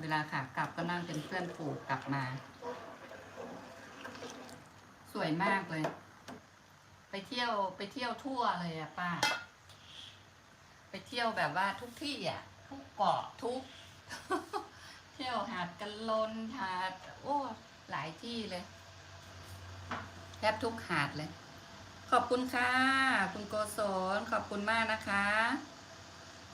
เวลาขากลับก็นั่งเป็นเพื่อนปู่กลับมา สวยมากเลย ไปเที่ยวไปเที่ยวทั่วเลยอะป้า ไปเที่ยวแบบว่าทุกที่อะทุกเกาะทุก เที่ยวหาดกันลนหาดโอ้หลายที่เลยแทบทุกหาดเลย ขอบคุณค่ะ คุณโกศลขอบคุณมากนะคะ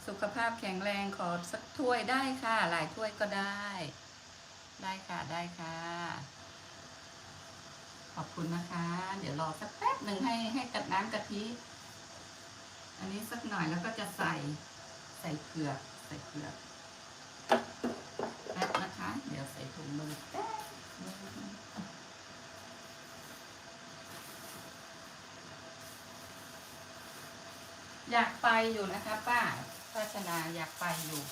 สุขภาพแข็งแรงขอสักถ้วยได้ค่ะ หลายถ้วยก็ได้ ได้ค่ะได้ค่ะ ขอบคุณนะคะ เดี๋ยวรอสักแป๊บหนึ่งให้ให้กัดน้ำกะทิอันนี้สักหน่อยแล้วก็จะใส่ใส่เกลือใส่เกลือแป๊บนะคะ เดี๋ยวใส่ถุงมือแป๊บนึง อยากไปอยู่นะคะป้าป้าชนาอยากไปอยู่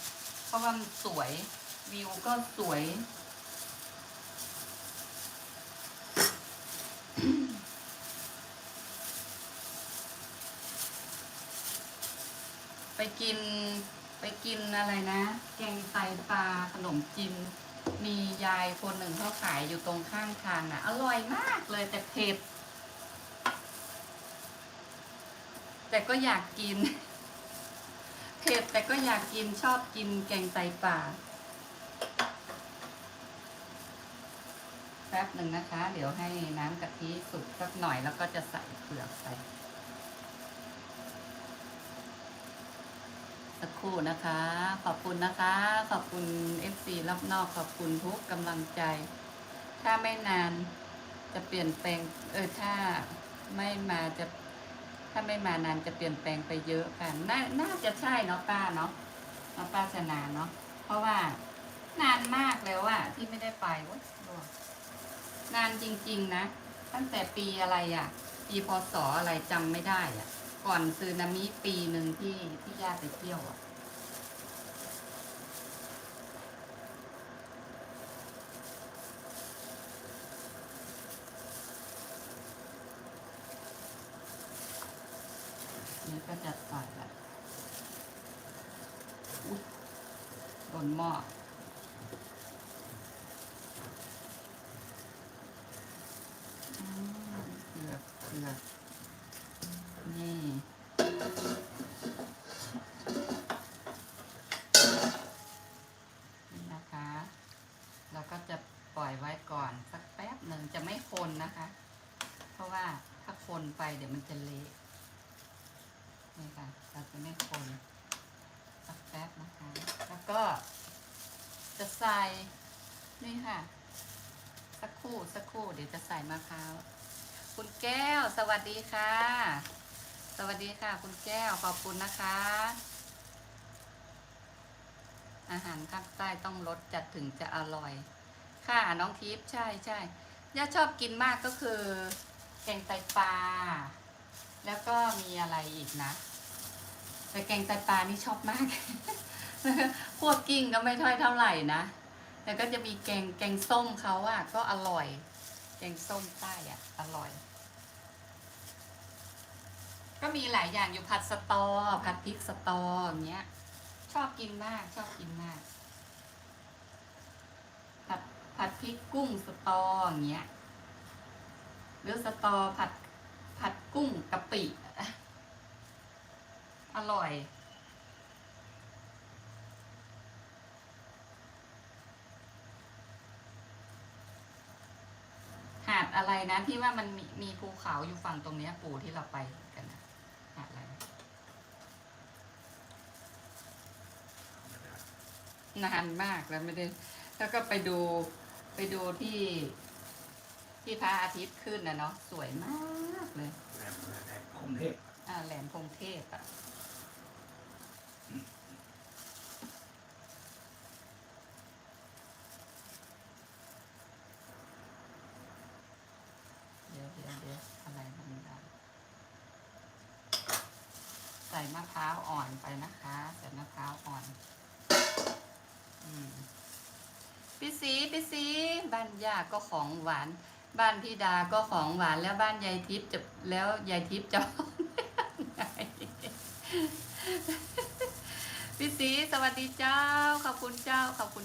เพราะว่ามันสวยวิวก็สวย ไปกินไปกินอะไรนะ แกงไตปลาขนมจีนมียายคนหนึ่งเขาขายอยู่ตรงข้างทางน่ะอร่อยมากเลยแต่เผ็ด แต่ก็อยากกิน เผ็ดแต่ก็อยากกินชอบกินแกงไตปลาแป๊บหนึ่งนะคะ เดี๋ยวให้น้ำกะทิสุกสักหน่อยแล้วก็จะใส่เปลือกใส่สักครู่นะคะ ขอบคุณนะคะ ขอบคุณ FC รอบนอกขอบคุณทุกกำลังใจ ถ้าไม่นานจะเปลี่ยนแปลง เออ ถ้าไม่มาจะ ถ้าไม่มานานจะเปลี่ยนแปลงไปเยอะค่ะน่าน่าจะใช่เนาะป้าเนาะเนาะป้าชนาเนาะเพราะว่านานมากแล้วอะที่ไม่ได้ไปว้ยร่วนานจริง ๆ นะ ตั้งแต่ปีอะไรอะปีพศอะไรจำไม่ได้อะก่อนซึนามิปีหนึ่งที่ที่ย่าไปเที่ยวอะ นี่ก็จะใส่แบบโดนหม้อเกลือเกลือนี่นี่นะคะ เราก็จะปล่อยไว้ก่อนสักแป๊บหนึ่งจะไม่คนนะคะ เพราะว่าถ้าคนไปเดี๋ยวมันจะเละ นี่ค่ะเราจะไม่คนสักแป๊บนะคะ แล้วก็ จะใส่นี่ค่ะ สักครู่สักครู่เดี๋ยวจะใส่มะพร้าวคุณแก้ว สวัสดีค่ะ สวัสดีค่ะ คุณแก้วขอบคุณนะคะ อาหารภาคใต้ต้องรสจัดถึงจะอร่อย ค่ะน้องทิพย์ใช่ใช่ย่าชอบกินมากก็คือแกงไตปลาแล้วก็มีอะไรอีกนะ แต่แกงไตปลานี่ชอบมากพวกกิ้งก็ไม่ค่อยเท่าไหร่นะ แต่ก็จะมีแกงแกงส้มเขาอะก็อร่อย แกงส้มใต้อะอร่อย ก็มีหลายอย่างอยู่ผัดสตอผัดพริกสตออย่างเงี้ย ชอบกินมากชอบกินมาก ผัดผัดพริกกุ้งสตออย่างเงี้ยหรือสตอผัดผัดกุ้งกะปิ ร่อยหาดอะไรนะที่ว่ามันมีมีภูเขาอยู่ฝั่งตรงเนี้ยปู่ที่เราไปกันนะหาดอะไรนานมากแล้วไม่ได้ แล้วก็ไปดูไปดูที่ ที่พระอาทิตย์ขึ้นนะเนาะสวยมากเลยแหลมแหลมคมเทพอ่าแหลมพงเทพอะ เดี๋ยวเดี๋ยวเดี๋ยวอะไรมันดังใส่มะพร้าวอ่อนไปนะคะใส่มะพร้าวอ่อน อืมพี่สีพี่สีบ้านย่าก็ของหวาน บ้านพี่ดาก็ของหวานแล้วบ้านยายทิพย์จะแล้วยายทิพย์จะไง พี่สีสวัสดีเจ้า ขอบคุณเจ้า ขอบคุณ